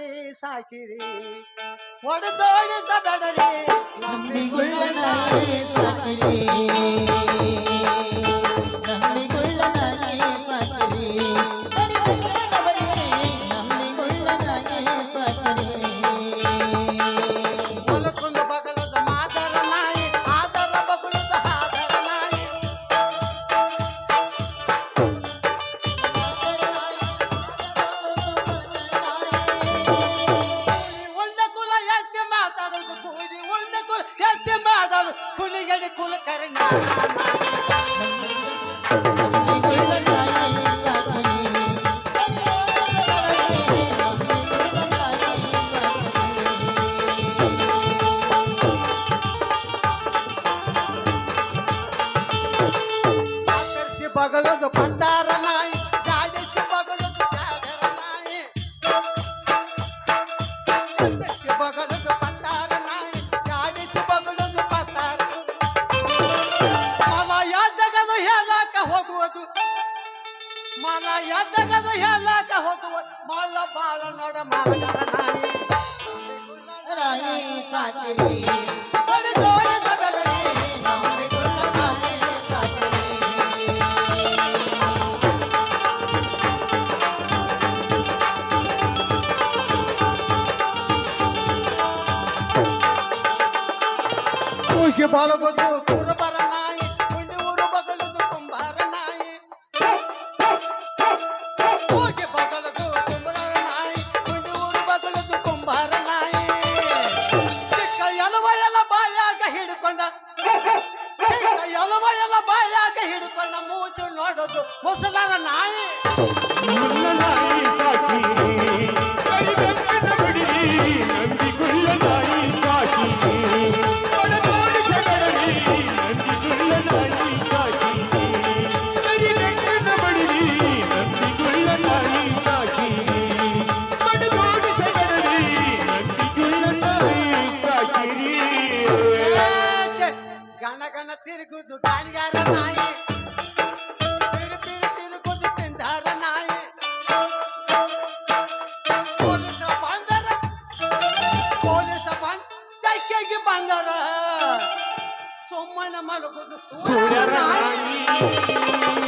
ನಾಯಿ ಸಾಕಿರಿ ಹೊಡೆದೋಡಿಸಬೇಡರಿ ನಂಬಿಗುಳ್ಳ ನಾಯಿ ಸಾಕಿರಿ Perfecto. మనిషి బాలకొద్దు కూరపరనాయ Música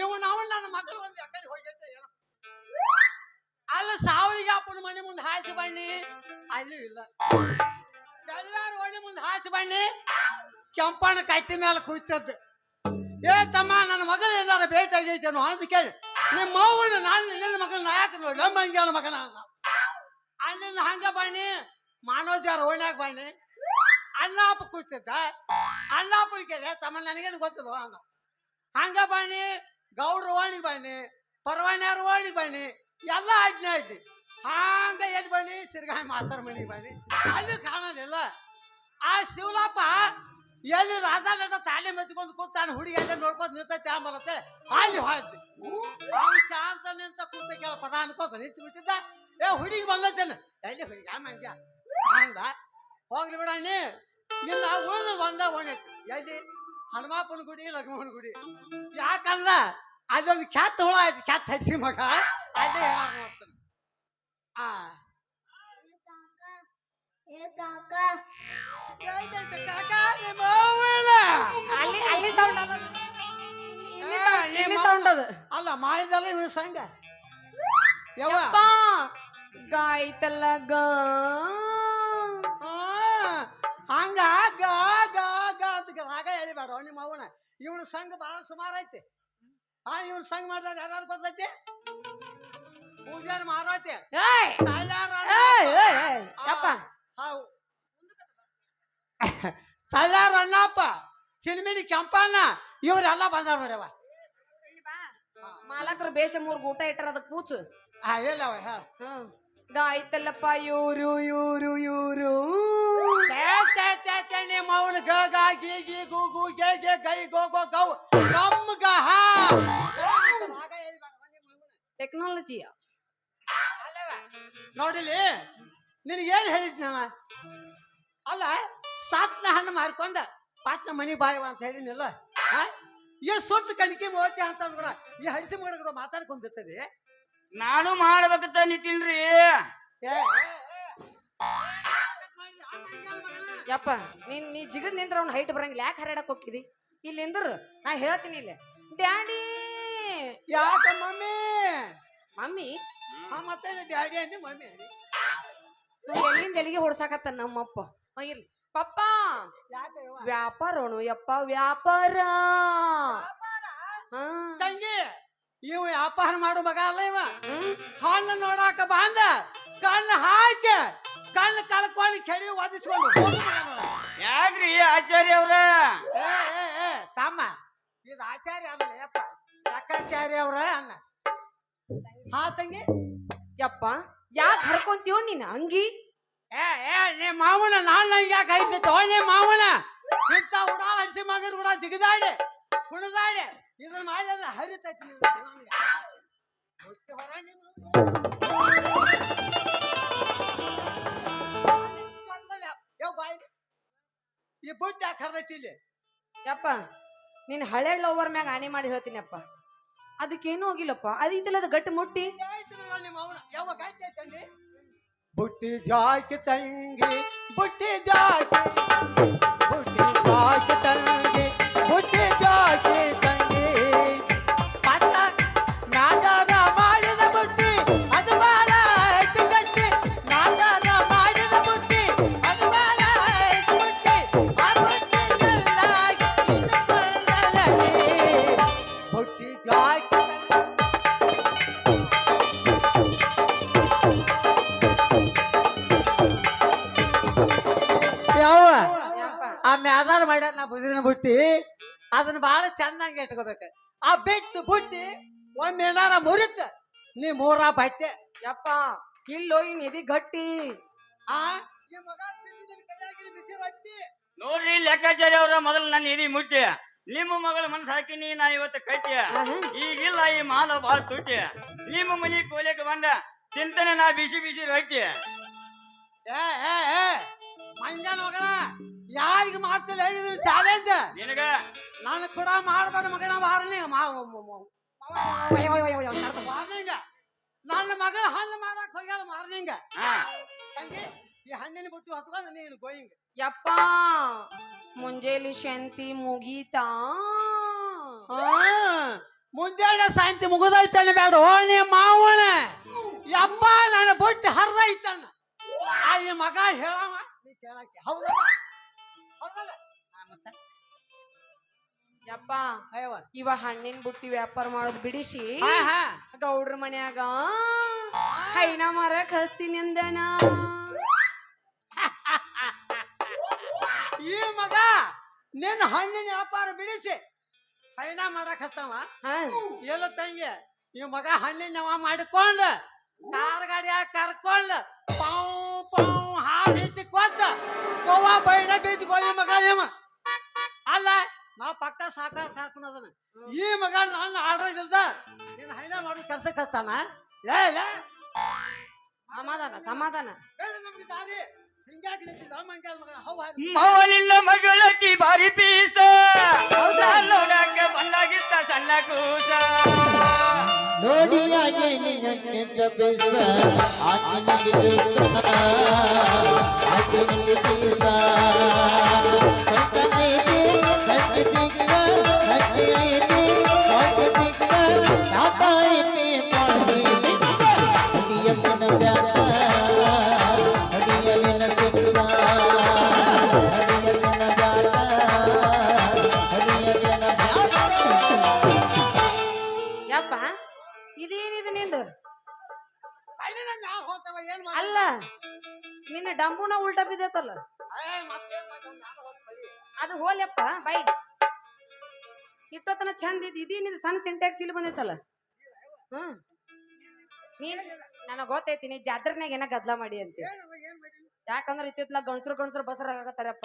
ಇವನು ನಾವು ನನ್ನ ಮಗಳು ಒಂದು ಎಕಡೆ ಏನೋ ಅಲ್ಲ ಸಾವಿಗೆ ಅಪ್ಪನ ಮನೆ ಮುಂದೆ ಹಾಸಿ ಬಣ್ಣಿ ಅಲ್ಲಿ ಇಲ್ಲ. ಬೆಳಗಾರ ಓಣಿ ಮುಂದೆ ಹಾಸಿ ಬನ್ನಿ. ಕೆಂಪಣ್ಣ ಕಟ್ಟಿ ಮೇಲೆ ಕುಳಿತದ್ದು. ಏ, ತಮ್ಮ, ನನ್ನ ಮಗಳು ಏನಾರ ಭೇಟಿ ಆಗೈತೇನೋ ಅಂತ ಕೇಳಿ. ನಿಮ್ಮ ಮಗಳು, ನಾನು ನಿನ್ನ ಮಗನ ನಾಯಕ ನೋಡಿ. ಹಂಗೆ ಮಗನ. ಅಲ್ಲಿಂದ ಹಂಗ ಬನ್ನಿ. ಮಾನೋಜಾರ ಓಣ್ಯಾಗ ಬನ್ನಿ. ಅಣ್ಣಾಪ ಕೂತಿದ್ದ ಅಣ್ಣಾಪನ ಕೇಳಿ ತಮ್ಮ, ನನಗೇನು ಗೊತ್ತಿಲ್ಲ ಅಣ್ಣ ಹಂಗ ಬನ್ನಿ. ಗೌಡ್ರ ಓಣಿಗೆ ಬನ್ನಿ ಪರವಾಣ್ಯಾರ ಓಣಿಗೆ ಬನ್ನಿ, ಎಲ್ಲ ಆಜ್ಞೆ ಐತಿ. ಹಂಗ ಎಲ್ಲಿ ಬನ್ನಿ, ಸಿರ್ಗಾಯಿ ಮಾಸ್ತರ್ ಮನೆಗೆ ಬನ್ನಿ. ಅಲ್ಲಿ ಕಾಣೋದಿಲ್ಲ. ಆ ಶಿವಲಪ್ಪ ಎಲ್ಲಿ ರಾಜ ನಟ ತಾಳಿ ಮೆಚ್ಕೊಂಡು ಕೂತಾನ, ಹುಡುಗಿ ಎಲ್ಲ ನೋಡ್ಕೊಂಡು ನಿಂತೈತೆ ಬರುತ್ತೆ, ಅಲ್ಲಿ ಹೋಯ್ತು. ಶಾಂತ ನಿಂತ ಕೂತ ಕೆಲ ಪದ ಅನ್ಕೋತ ನಿಂತು ಬಿಟ್ಟಿದ್ದ? ಏ, ಹುಡುಗಿ ಬಂದೈತೇನ? ಎಲ್ಲಿ ಹುಡುಗಿ? ಮಂಗ್ಯ ಹಂಗ? ಹೋಗ್ಲಿ ಬಿಡ ನೀ ನಿನ್ನ ಉಳಿದು ಬಂದ ಓಣೈತಿ. ಎಲ್ಲಿ? ಹನುಮಾಪನ ಗುಡಿ ಲಕ್ಷ್ಮಣ ಗುಡಿ. ಯಾಕಂದ್ರ ಅಲ್ಲೊಂದು ಖ್ಯಾತ ಹುಳ ಆಯ್ತು ಖ್ಯಾತ ಹಚ್ಚಿ ಮಗ. ಅದೇ ಹೇಳಕ್ ನೋಡ್ತಾನೆ ಆ? ಅಲ್ಲಿ ಮಾಡಿದಲ್ಲ ಇವನು ಸಂಘ. ಯವ್ವ? ಗಾಯ್ತಲ್ಲ ಗಾ ಆ, ಹಂಗ ಗ ಹೇಳಿಬೇಡ ನಿಮ್ಮ ಅವನ ಇವನ ಸಂಘ ಬಹಳ ಸುಮಾರು ಐತಿ. ಆ ಇವನ್ ಸಂಘ ಮಾಡಿದಾಗ ಯಾರು ಗೊತ್ತೈತಿ ಪೂಜಾರಿ ಮಾರೈತಿ ತಲ್ಯಾರ ಹೌ ಅಣ್ಣಪ್ಪ ಸಿನಿಮಿನಿ ಕೆಂಪಣ್ಣ ಇವರೆಲ್ಲ ಬಂದಾರ ನೋಡ್ಯವ ಮಾಲಕರು ಬೇಷ ಮೂರ್ ಊಟ ಇಟ್ಟರ ಅದಕ್ಕೆ ಪೂಚು ಎಲ್ಲವ ಹೇಳ ಗಾಯ್ತಲ್ಲಪ್ಪ ಇವ್ರು ಇವ್ರು ಇವ್ರು. ನಿಮ್ಮ ಅವನು ಗ ಗ ಗಿ ಗಿ ಗು ಗು ಗೆ ಗೆ ಗೈ ಗೋ ಗೋ ಗೌ. ಗಮ್ ಗ ಹ. ಟೆಕ್ನಾಲಜಿ ನೋಡಿಲಿ ನಿನಗೇನು ಹೇಳಿದ್ ನಾನು? ಅಲ್ಲ ಸಾತ್ನ ಹಣ್ಣು ಮಾರ್ಕೊಂಡ ಪಾಟ್ನ ಮನಿ ಬಾಯವ ಅಂತ ಹೇಳಿನಿಲ್ಲ ಏ ಈ ಸುತ್ತ ಕಣಿಕೆ ಮೋಚಿ ಅಂತ ಅಂದ್ರ ಈ ಹಡಿಸಿ ಮಗನ ಕೂಡ ಮಾತಾಡ್ಕೊಂಡಿರ್ತದೆ ನಾನು ಮಾಡ್ಬೇಕಂತ ನಿಂತೀನ್ರಿ. ಯಪ್ಪ ನೀನ್ ನೀ ಜಿಗದ್ ನಿಂದ್ರ ಅವ್ನ ಹೈಟ್ ಬರಂಗಿಲ್ಲ. ಯಾಕೆ ಹರಡಕ್ ಹೋಗಿದಿ ಇಲ್ಲಿ ನಿಂದ್ರು ನಾ ಹೇಳ್ತೀನಿ ಇಲ್ಲಿ. ಡ್ಯಾಡಿ! ಯಾಕ ಮಮ್ಮಿ? ಮಮ್ಮಿ? ಆ ಮತ್ತೆ ಡ್ಯಾಡಿ ಅಂದಿ ಮಮ್ಮಿ ಅಂದಿ. ಎಲ್ಲಿಂದ ಎಲ್ಲಿಗೆ ಹೊಡ್ಸಾಕತ್ತ ನಮ್ಮಪ್ಪ? ಇಲ್ಲಿ ಇರ್ಲಿ. ಪಪ್ಪ! ವ್ಯಾಪಾರ ಯವ್ವ? ವ್ಯಾಪಾರೋನು ಯಪ್ಪ ವ್ಯಾಪಾರ? ಹಾ. ತಂಗಿ! ಇವ ವ್ಯಾಪಾರ ಮಾಡು ಮಗ ಅಲ್ಲ ಇವ. ಹ್ಮ್ ಹಣ್ಣು ನೋಡಾಕ ಬಂದ ಕಣ್ಣು ಹಾಕಿ ಕಣ್ಣು ಕಳ್ಕೊಂಡು ಕೆಡಿ ಒದಿಸ್ಕೊಂಡು. ಯಾಕ್ರಿ ಆಚಾರ್ಯ ಅವ್ರ? ಏ ಏ ಏ ತಮ್ಮ ಇದು ಆಚಾರ್ಯ ಅಲ್ಲ ಯಪ್ಪ ಲೆಕ್ಕಾಚಾರ್ಯ ಅವ್ರ ಅಣ್ಣ. ಹಾ ತಂಗಿ? ಯಪ್ಪ ಯಾಕೆ ಹರ್ಕೊಂತೀವ್ ನೀನು ಅಂಗಿ? ಏ ಏ ನೀ ಮಾವನ ನಾನ್ ನಂಗೆ ಯಾಕೆ ಐತಿತ್ತು ನೀ ಮಾವನ? ಇಂಥ ಉಡಾ ಹಡಿಸಿ ಮಗನ ಕೂಡ ಜಿಗಿದಾಡಿ ಕುಣಿದಾಡಿ. ಇದನ್ನ ಮಾಡಿದ್ರೆ ಹರಿತೈತಿ. ಹೊಟ್ಟೆ ಹೊರ ನಿಮ್ಮ ಬಾಯ್. ಈ ಬುಟ್ಟಿ ಯಾಕೆ ಹರಿದೈತಿ ಇಲ್ಲಿ? ಯಪ್ಪ ನೀನ್ ಹಳೆ ಲವರ್ ಮ್ಯಾಗ ಆಣೆ ಮಾಡಿ ಹೇಳ್ತೀನಿ ಅಪ್ಪ ಅದಕ್ಕೇನು ಹೋಗಿಲ್ಲಪ್ಪ. ಅದೈತಿಲ್ಲ ಅದು ಗಟ್ಟಿ ಮುಟ್ಟಿ? ಬುಟ್ಟಿ ಜಾಕಿ ತಂಗಿ ಬುಟ್ಟಿ ಜಾಕಿ. ಯಾವ? ಆ ಮ್ಯಾದಾರ ಮಾಡ್ಯಾರ ನಾ ಬುದಿನ ಬುಟ್ಟಿ ಅದನ್ನ ಬಹಳ ಚೆನ್ನಾಗಿ ಇಟ್ಕೋಬೇಕು. ಆ ಬಿಟ್ಟು ಬುಟ್ಟಿ ಒಮ್ಮೆ ಏನಾರ ಮುರಿತ ನೀ ಮೂರ ಬಟ್ಟೆ. ಯಪ್ಪ ಇಲ್ಲೋ ಇನ್ ನಿಧಿ ಗಟ್ಟಿ. ಆ ಈ. ನೋಡ್ರಿ ಲೆಕ್ಕಾಚಾರಿ ಅವ್ರ ಮೊದಲು ನನ್ನ ಇದಿ ಮುಟ್ಟಿ. ನಿಮ್ಮ ಮಗಳ ಮನಸ್ಸು ಹಾಕಿನಿ ನಾ ಇವತ್ತು ಕಟ್ಟಿ. ಈಗಿಲ್ಲ ಈ ಮಾಲ ಬಾಳ ತುಟ್ಟಿ. ನಿಮ್ಮ ಮನಿ ಕೋಲಿಕ್ಕೆ ಬಂದ ಚಿಂತನೆ ನಾ ಬಿಸಿ ಬಿಸಿ ರೊಟ್ಟಿ. ಏ ಏ ಏ ಮಂಜನ ಮಗನ ಯಾರಿಗೆ ಮಾಡ್ತಿಲ್ಲ ಇದು ಚಾಲೆಂಜ್ ನಿನಗ ನಾನು ಕೂಡ ಮಾಡ್ಬೇಡ ಮಗನ ವಾರ್ನಿಂಗ್ ವಾರ್ನಿಂಗ್ ನನ್ನ ಮಗನ ಹಣ್ಣು ಮಾಡಕ್ ಹೋಗ್ಯಾರ ಮಾರ್ನಿಂಗ್ ಹಾ ತಂಗಿ ಈ ಹಣ್ಣಿನ ಬುಟ್ಟಿ ಹೊತ್ಕೊಂಡು ನೀನು ಗೋಯಿಂಗ್ ಯಪ್ಪ ಮುಂಜಾನೆ ಶಾಂತಿ ಮುಗೀತಾ ಹಾ ಮುಂಜಾನೆ ಸಾಯಂತಿ ಮುಗಿದೈತಣ್ಣ ಬೇಡ ಓಣಿ ಮಾವಣ ಯಪ್ಪ ನನ್ನ ಬುಟ್ಟಿ ಹರಿದೈತಣ್ಣ ಆ ಈ ಮಗ ಹೇಳವ ನೀ ಕೇಳಕ್ಕೆ. ಹೌದಲ್ಲ? ಹೌದಲ್ಲ? ಮತ್ತೆ? ಯಪ್ಪ ಅಯ್ಯವ್ವ. ಇವ ಹಣ್ಣಿನ ಬುಟ್ಟಿ ವ್ಯಾಪಾರ ಮಾಡೋದು ಬಿಡಿಸಿ ಹಾ ಹಾ. ಗೌಡ್ರ ಮನ್ಯಾಗ ಹೈನ ಮರಕ್ ಹಸ್ತೀನಿ ಅಂದನ ಈ ಮಗ ನಿನ್ನ ಹಣ್ಣಿನ ವ್ಯಾಪಾರ ಬಿಡಿಸಿ. ಹೈನಾ ಮಾಡಕ್ ಹತ್ತವ ಹಾ. ಎಲ್ಲ ತಂಗಿ ಈ ಮಗ ಹಣ್ಣಿನ ನವ ಮಾಡಿಕೊಂಡು ಕಾರ್ ಗಾಡಿಯಾಗ ಕರ್ಕೊಂಡ್ ಪಾವ್ ಪಾವ್. ಹಾವು ಹೆಚ್ಚಿ ಕೊತ್ತ ಬೈಡ ಬೀಜ ಬೀಚ್ಕೊಳ್ಳಿ ಮಗ ಏಮ ಅಲ್ಲ ನಾವು ಪಕ್ಕ ಸಾಕಾರ ಕರ್ಕೊಂಡು ಅದನ್ನ ಈ ಮಗ ನನ್ನ ಆರ್ಡರ್ ಇಲ್ದ ನೀನು ಹೈನ ಮಾಡೋ ಕೆಲ್ಸಕ್ಕೆ ಹತ್ತಾನ ಲೇ ಲೇ ಸಮಾಧಾನ ಸಮಾಧಾನ. ಬೇಡ ನಮ್ಗೆ ದಾರಿ. ಹಿಂಗಾಗಿ ನಿಂತಿದ್ದ ಮಗ? ಹೌ ಬಾರಿ ಪೀಸ. ನೋಡಕ್ಕೆ ಬಂದಾಗಿತ್ತ ಸಣ್ಣ ಕೂಸ. ನೋಡಿಯಾಗೆ ನಿನ್ನ ಬೇಸ. ಆಕೆ ನನಗೆ ಬೇಸ ಆಕೆ ನನಗೆ ಬೇಸ ಅದು ಹೋಲ್ಯಪ್ಪ ಬೈ. ಇಟ್ಟೊತ್ತನ ಚಂದ ಇದ್ ಇದೇನಿದು ಸಣ್ಣ ಸಿಂಟ್ಯಾಕ್ಸ್ ಇಲ್ಲಿ ಬಂದೈತಲ್ಲ? ಹ್ಮ್ ನೀನ್ ನನಗ್ ಗೊತ್ತೈತಿ ನೀ ಜಾತ್ರೆನಾಗ ಏನ ಗದ್ಲ ಮಾಡಿ ಅಂತ. ಯಾಕಂದ್ರೆ ಇತ್ತಿತ್ಲ ಗಣಸರು ಗಣಸರು ಬಸರ ಆಗತ್ತಾರಪ್ಪ.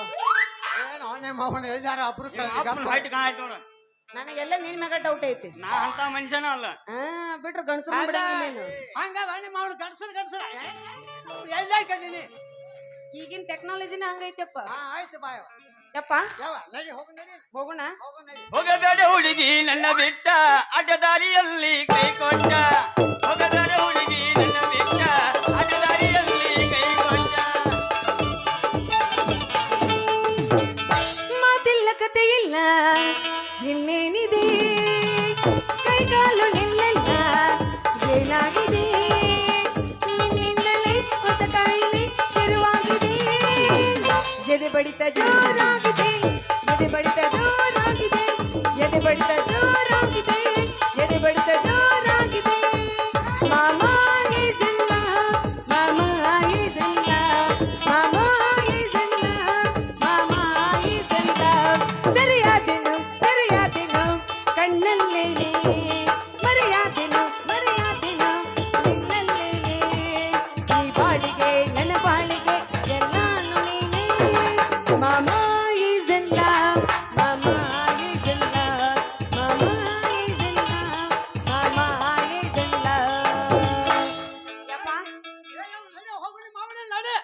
ನನಗೆಲ್ಲ ನಿನ್ ಮ್ಯಾಗ ಡೌಟ್ ಐತಿ. ನಾ ಅಂತ ಮನುಷ್ಯನ ಅಲ್ಲ. ಹಾ ಬಿಟ್ರು ಗಣಸರು ಬಿಡಂಗಿಲ್ಲ ನೀನು. ನಿಮ್ಮ ಈಗಿನ ಟೆಕ್ನಾಲಜಿನ ಹಂಗೈತಪ್ಪ ಹಾ ಆಯ್ತು ಬಾಯ್ ಯಪ್ಪ. ಯಾವ ನಡಿ ಹೋಗು ನಡಿ. ಹೋಗೋಣ. ಹೋಗು ನಡಿ. ಹೋಗಬೇಡ ಹುಡುಗಿ ನನ್ನ ಬಿಟ್ಟ ಅಡ್ಡದಾರಿಯಲ್ಲಿ ಕೈ ಕೊಟ್ಟ. ಹೋಗಬೇಡ ಹುಡುಗಿ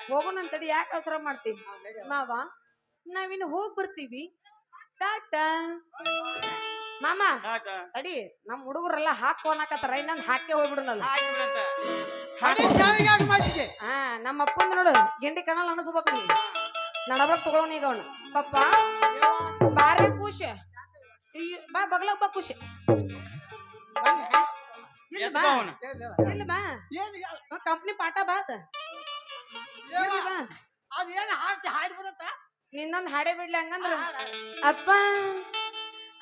ನಡಿ ಹೋಗೋಣಂತಡಿ ಯಾಕೆ ಅವಸರ ಮಾಡ್ತೀವಿ ಮಾವ ನಾವಿನ್ನು ಹೋಗ್ ಬರ್ತೀವಿ. ಟಾಟಾ. ಮಾಮ ತಡಿ ನಮ್ ಹುಡುಗರೆಲ್ಲ ಹಾಕೋನಕತ್ತಾರ ಇನ್ನೊಂದ್ ಹಾಕಿ ಅದೇ ಹಾ ನಮ್ಮ ಅಪ್ಪಂದು ನೋಡು ಗಿಂಡಿ ಕಣಲ್ ಅನಸ್ಬೇಕು ನೀ. ನಡಬರ್ಕ್ ತಗೊಳೋನ್ ಈಗ ಅವನು. ಪಪ್ಪ ಬಾರಿ ಖುಷಿ ಬಾ ಬಗ್ಲ ಬಾ ಖುಷಿ ಕಂಪ್ನಿ ಪಾಠ ಬಾತ್ ಇಲ್ಲಿ ಬಾ ಅದು ಹಾಡ್ತಿ ಹಾಡಿ ಬರುತ್ತ ನಿನ್ನೊಂದ್ ಹಾಡೆ ಬಿಡ್ಲಿ ಹಂಗಂದ್ರ. ಅಪ್ಪ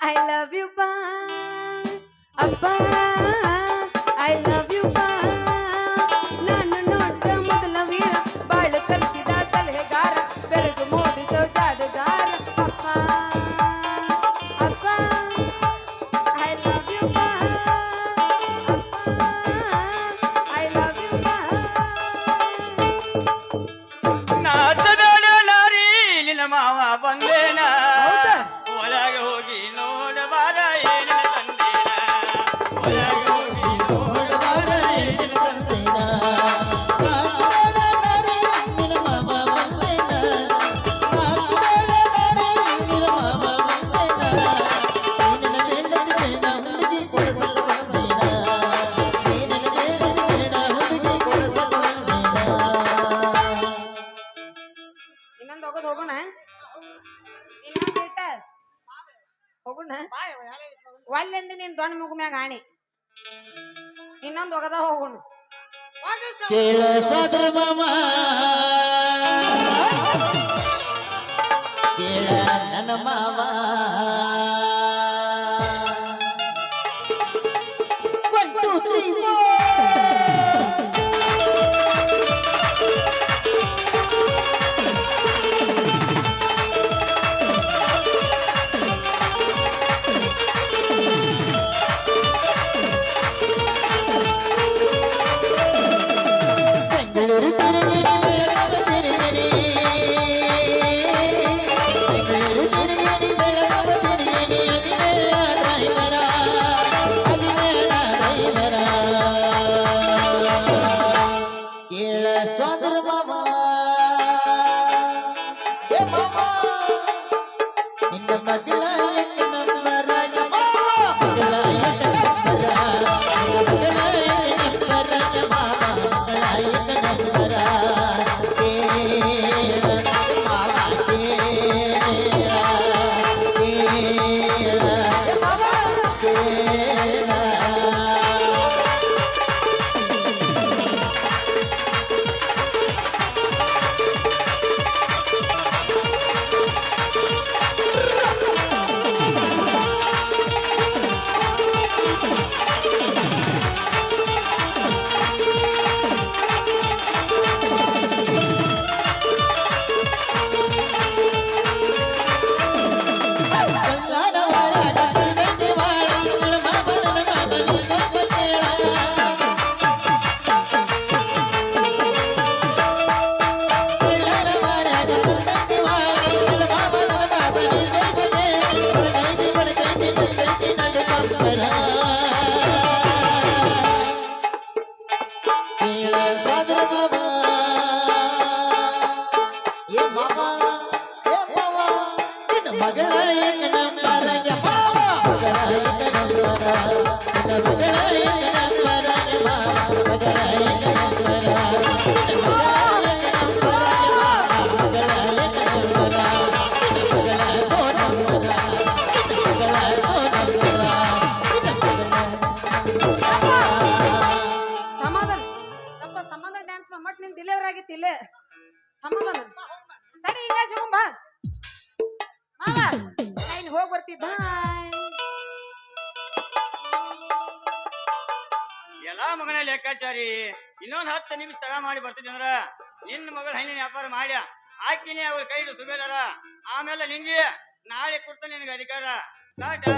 ಐ ಲವ್ ಯು ಬಾ ಅಪ್ಪ. ಮಾವ ಬಂದೇನ? ಒಳಗೆ ಹೋಗಿ ಹೋಗೋಣ. ಬಾಯ್ ಒಲ್ಲೆಂದು ನೀನ್ ದೊಣ್ಣ ಮುಗ ಮ್ಯಾಗ ಆಣಿ. ಇನ್ನೊಂದು ಹೋಗದ ಹೋಗೋಣ. ಕೇಳ ಸೋದರ ಮಾಮ. ಕೇಳ ನನ್ನ ಮಾವ. ಸಮಾಧಾನ ತಡಿ ಈಗ ಶಿವಂ ಬಾ. ಮಾವ ನೈನ್ ಹೋಗಿ ಬರ್ತಿ. ಬಾಯ್ ಎಲ್ಲಾ ಮಗನ ಲೆಕ್ಕಾಚಾರಿ. ಇನ್ನೊಂದ್ ಹತ್ತು ನಿಮಿಷ ತಡ ಮಾಡಿ ಬರ್ತಿದ್ದೆ ಅಂದ್ರ ನಿನ್ನ ಮಗಳ ಹಣ್ಣಿನ ವ್ಯಾಪಾರ ಮಾಡ್ಯ. ಹಾಕಿನಿ ಅವ್ರ ಕೈ ಸುಬೇದಾರ. ಆಮೇಲೆ ನಿಂಗೆ ನಾಳೆ ಕೊಡ್ತಾನೆ ನಿನಗೆ ಅಧಿಕಾರ. ಟಾಟಾ.